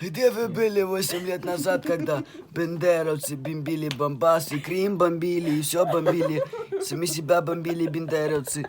Где вы были 8 лет назад, когда бендеровцы бомбили Бомбас, и Крым бомбили, и все бомбили, сами себя бомбили бендеровцы?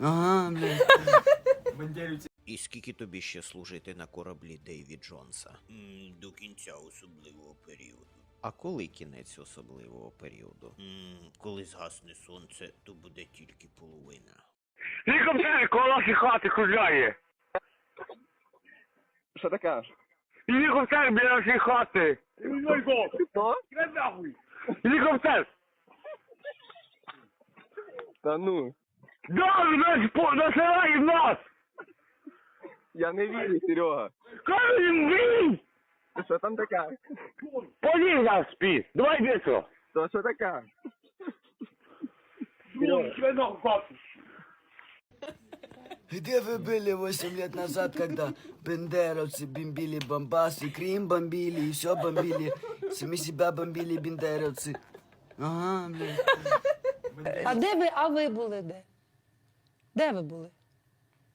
Ага, блядь. І скільки тобі ще служити на кораблі Дейві Джонса? до кінця особливого періоду. А коли кінець особливого періоду? коли згасне сонце, то буде тільки половина. Гелікоптер коло нашої хати кружляє. Що ти Кажеш? Гелікоптер біля нашої хати. Хто? Гелікоптер. Та ну, Да, нас по насирає в нас. я не вірю, Серега. Кажу їм він. Ти що там така? Поліз нас спі. Давай быстро. То що така? Где вы были 8 лет назад, когда бендеровцы бомбили Бомбас, и Крым бомбили, и все бомбили, сами себя бомбили бендеровцы? Ага, блядь. А де ви, а ви були де? Де ви були?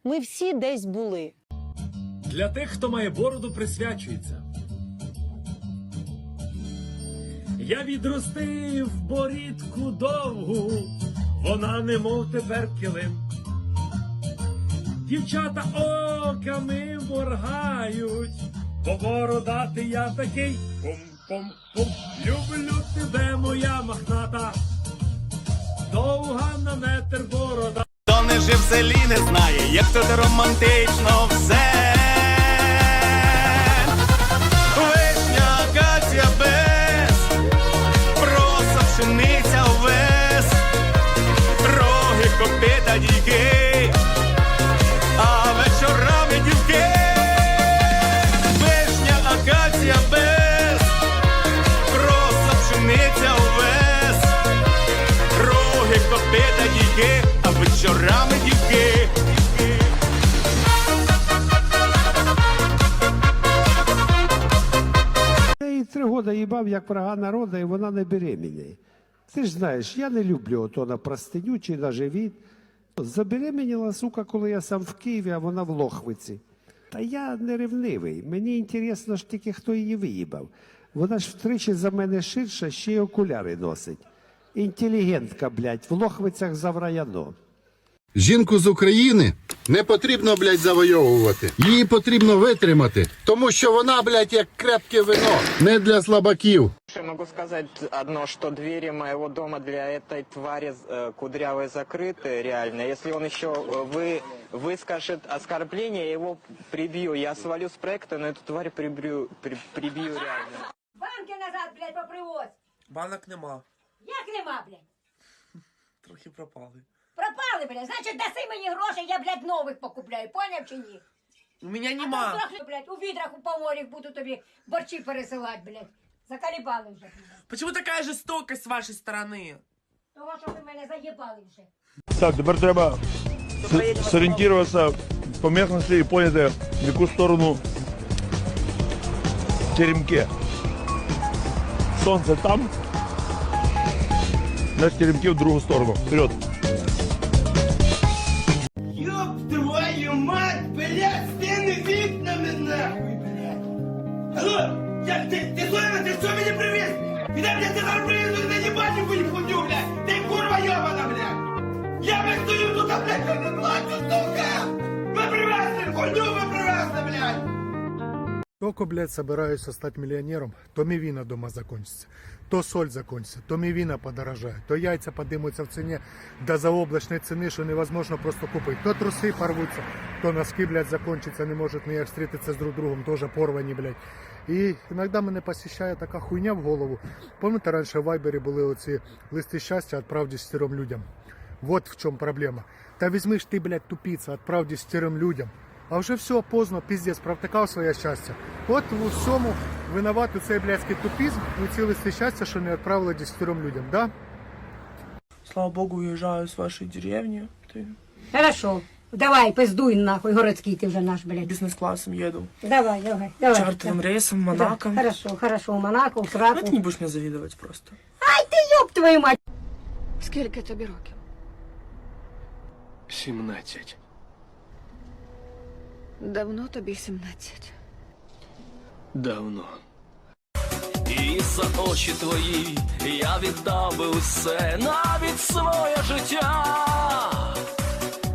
Ми всі десь були. Для тих, хто має бороду, присвячується. Я відростив борідку довгу, вона немов тепер килим. Дівчата оками моргають, бо бородатий я такий пум-пум-пум. Люблю тебе, моя махната, довга на метр борода. Хто не жив в селі, не знає, як тут романтично все. Три їбав, як врага народу, і вона не беременна. Ти ж знаєш, я не люблю ото на простиню чи на живіт. Забеременіла, сука, коли я сам в Києві, а вона в Лохвиці. Та я не ревнивий. Мені інтересно ж тільки, хто її виїбав. Вона ж втричі за мене ширша, ще й окуляри носить. Інтелігентка, блядь, в Лохвицях завраяно. Жінку з України не потрібно, блядь, завойовувати. Її потрібно витримати, тому що вона, блядь, як крепке вино, не для слабаків. Я могу сказать одно, что двери моего дома для этой твари э, кудрявой закрыты, реально. Если он еще э, вы, выскажет оскорбление, я его прибью. Я свалю с проекта, но эту тварь прибью, при- прибью реально. Банки назад, блядь, попривозь. Банок нема, Як нема, блядь? трохи пропали. Пропали, блядь. Значить, даси мені гроші, я, блядь, нових покупляю. Поняв чи ні? У меня А то блядь, у відрах у поморях буду тобі борчі пересилати, блядь. Закалібали вже. блядь. Почему такая жестокость с вашей стороны? Того, що ви мене заєбали вже. Так, тепер треба зорієнтуватися по місцевості і поняти, в яку сторону теремки. Сонце там, значить теремки в другу сторону. Вперед. Що мені привіз? Іде, блядь, ти зараз привіз, не бачив хуй хуйню, блядь. Ти курва йобана, блядь. Я блядь, стою тут, блядь, не плачу, сука. Ви привезли, хуйню ви привезли, блядь. Только, блядь, собираюсь стать миллионером, то мивина дома закончится, то соль закончится, то мивина подорожает, то яйца поднимутся в цене до заоблачной цены, что невозможно просто купить, то трусы порвутся, то носки, блядь, закончатся, не может ніяк встретиться с друг другом, тоже порвані, блядь. І іноді мене посещає така хуйня в голову. Пам'ятаєте, раніше в Вайбері були оці листи щастя «Отправ десятером людям». Вот в чому проблема. Та візьми ж ти, блядь, тупіця, отправ десятерым людям. А вже все поздно, піздець, провтикав своє щастя. От у всьому винуват у цей блядський тупізм і ці листи щастя, що не відправили десятером людям, да? Слава богу, уезжаю с вашей деревни. Ты Хорошо. Давай, пиздуй нахуй, городський ти вже наш, блядь. бизнес-классом еду. Давай, давай, давай. Чартовым рейсом, Да, Монако. Хорошо, хорошо, в Монако, в Ну, Сраку. ты не будешь мне завидовать просто. Ай ти ёб твою мать! Скільки тобі років? 17. Давно тобі 17. Давно. І за очі твої я віддав би усе, навіть своє життя.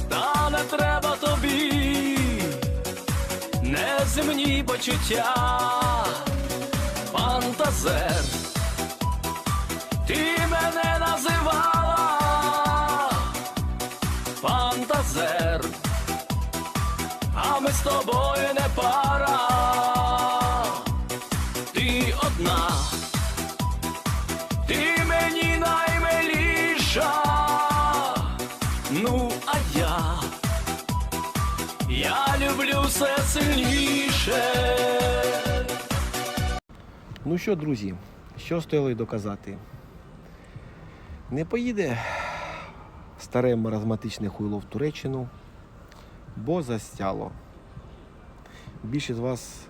Та не треба тобі неземні почуття, фантазер, ти мене називала, з тобою не пара ти одна, ти мені наймиліша, ну а я, я люблю все сильніше. Ну що, друзі, що стояло й доказати? Не поїде старе маразматичне хуйло в Туреччину, бо застяло. Більшість з вас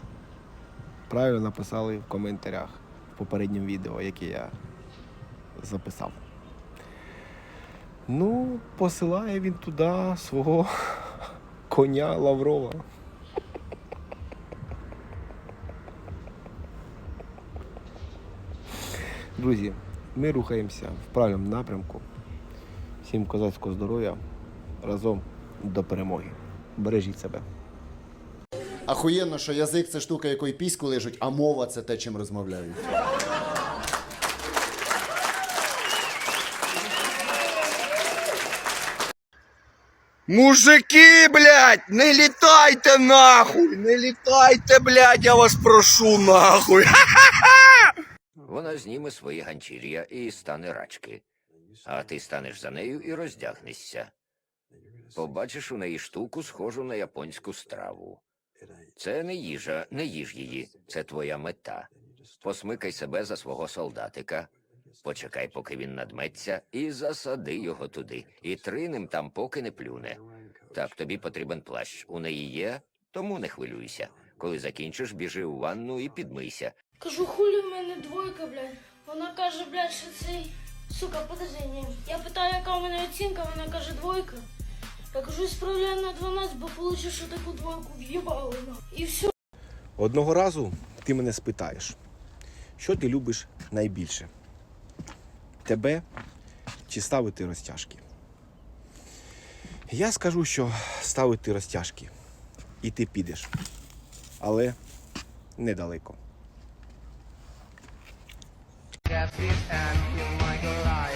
правильно написали в коментарях в попередньому відео, яке я записав. Ну, посилає він туди свого коня Лаврова. Друзі, ми рухаємося в правильному напрямку. Всім козацького здоров'я разом до перемоги. Бережіть себе. Ахуєнно, що язик це штука, якої піську лежуть, а мова це те, чим розмовляють. Мужики, блядь, не літайте нахуй! Не літайте, блядь, я вас прошу нахуй! Вона зніме свої ганчір'я і стане рачки. А ти станеш за нею і роздягнешся. Побачиш у неї штуку, схожу на японську страву. Це не їжа, не їж її, це твоя мета. Посмикай себе за свого солдатика, почекай, поки він надметься, і засади його туди, і три ним там, поки не плюне. Так, тобі потрібен плащ. У неї є, тому не хвилюйся. Коли закінчиш, біжи у ванну і підмийся. Кажу, хулі в мене двойка, блядь. Вона каже, блядь, що цей. Сука, подожди, ні. Я питаю, яка у мене оцінка, вона каже двойка. Я кажу, справляю на 12, бо получиш що таку двойку в'їбали. І все. Одного разу ти мене спитаєш, що ти любиш найбільше? Тебе чи ставити розтяжки? Я скажу, що ставити розтяжки. І ти підеш. Але недалеко. Ага!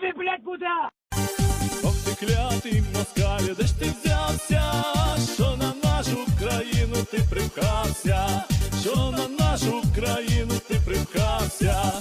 Тобі, блядь, буде! Ох ти клятий москаль, де ж ти взявся? Що на нашу країну ти примкався, Що на нашу країну ти привкався?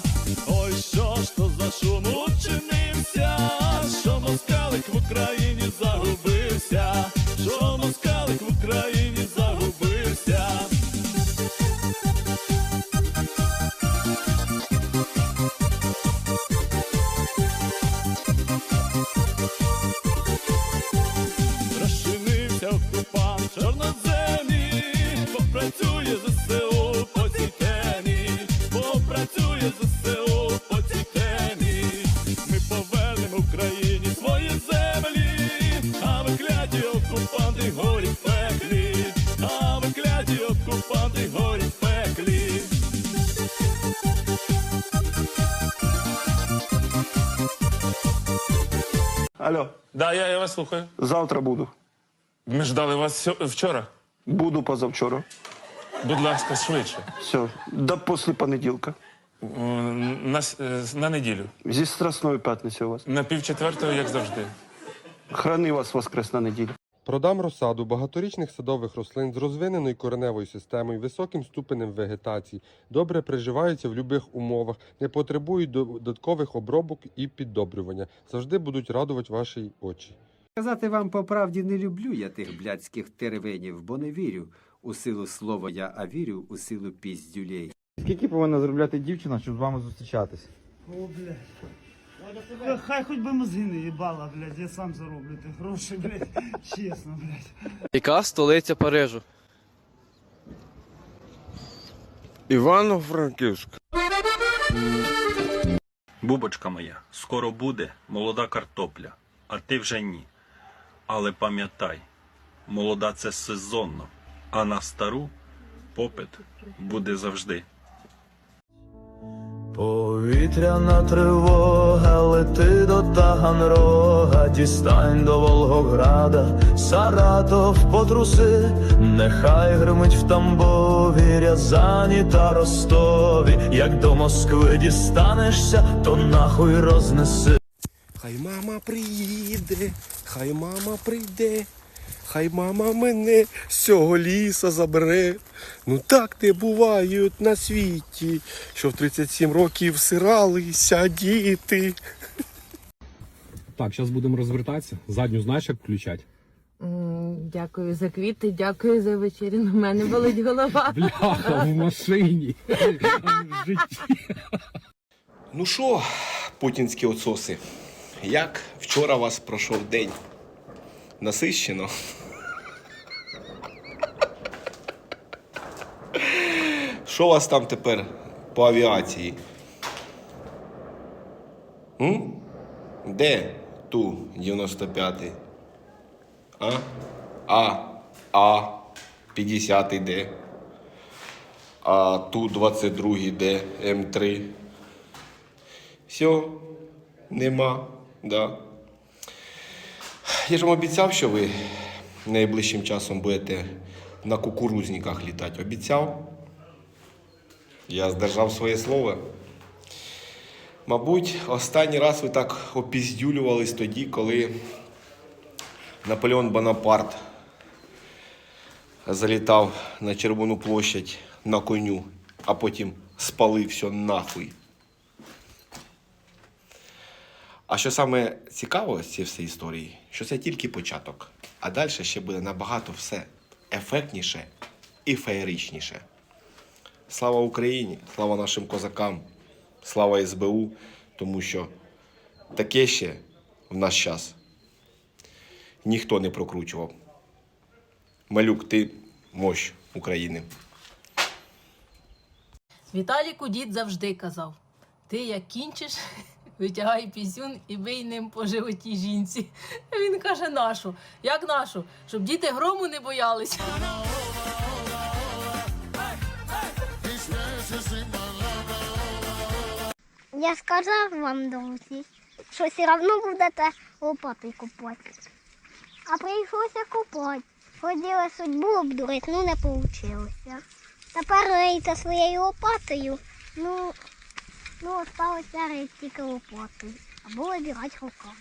Попрацює ЗСУ по цій темі, попрацює ЗСУ по цій темі. Ми повернемо Україні свої землі, а ви кляті окупанти горять в пеклі, а ви кляті окупанти горять в пеклі. Алло, Да, я, я вас слухаю. завтра буду. Ми ждали вас сьо- вчора. Буду позавчора. Будь ласка, швидше. Все, до після понеділка. На, с- е, на неділю. Зі страсної п'ятниці у вас. На півчетвертого, як завжди. Храни вас воскресна неділя. Продам розсаду багаторічних садових рослин з розвиненою кореневою системою, високим ступенем вегетації, добре приживаються в будь-яких умовах, не потребують додаткових обробок і піддобрювання. Завжди будуть радувати ваші очі. Сказати вам по правді не люблю я тих блядських теревенів, бо не вірю у силу слова я, а вірю у силу піздюлей. Скільки повинна заробляти дівчина, щоб з вами зустрічатись? О, блядь. Хай хоч би мозги не їбала, блядь, я сам зароблю ті гроші, блядь, чесно, блядь. Яка столиця Парижу? Івано-Франківськ. Бубочка моя, скоро буде молода картопля, а ти вже ні. Але пам'ятай, молода це сезонно, а на стару попит буде завжди. Повітряна тривога, лети до Таганрога, дістань до Волгограда, Саратов потруси, нехай гримить в Тамбові, Рязані та Ростові, як до Москви дістанешся, то нахуй рознеси. Хай мама приїде, хай мама прийде, хай мама мене з цього ліса забере. Ну так не бувають на світі, що в 37 років сиралися діти. Так, зараз будемо розвертатися. Задню знаєш, як включати? Дякую за квіти, дякую за вечерю. У мене болить голова. Бляха, в машині. А не в житті. Ну що, путінські оцоси, як вчора вас пройшов день? Насищено? Що у вас там тепер по авіації? М? Де ту 95-й? А? А, А, 50-й де? А ту 22-й де? М3. Все, нема, да. Я ж вам обіцяв, що ви найближчим часом будете на кукурузниках літати. Обіцяв. Я здержав своє слово. Мабуть, останній раз ви так опіздюлювались тоді, коли Наполеон Бонапарт залітав на Червону площадь на коню, а потім спалив все нахуй. А що саме цікаво з цієї всієї історії, що це тільки початок, а далі ще буде набагато все ефектніше і феєричніше. Слава Україні, слава нашим козакам, слава СБУ, тому що таке ще в наш час ніхто не прокручував. Малюк, ти мощ України. Віталіку дід завжди казав: ти як кінчиш, витягай пісюн і бий ним по животі жінці. Він каже: нашу, як нашу, щоб діти грому не боялися. Я сказав вам, друзі, що все одно будете лопати купати. А прийшлося купати. Ходила судьбу обдурити, ну не вийшло. Тепер рийте своєю лопатою, ну, ну осталося рити тільки лопатою. Або вибирати руками.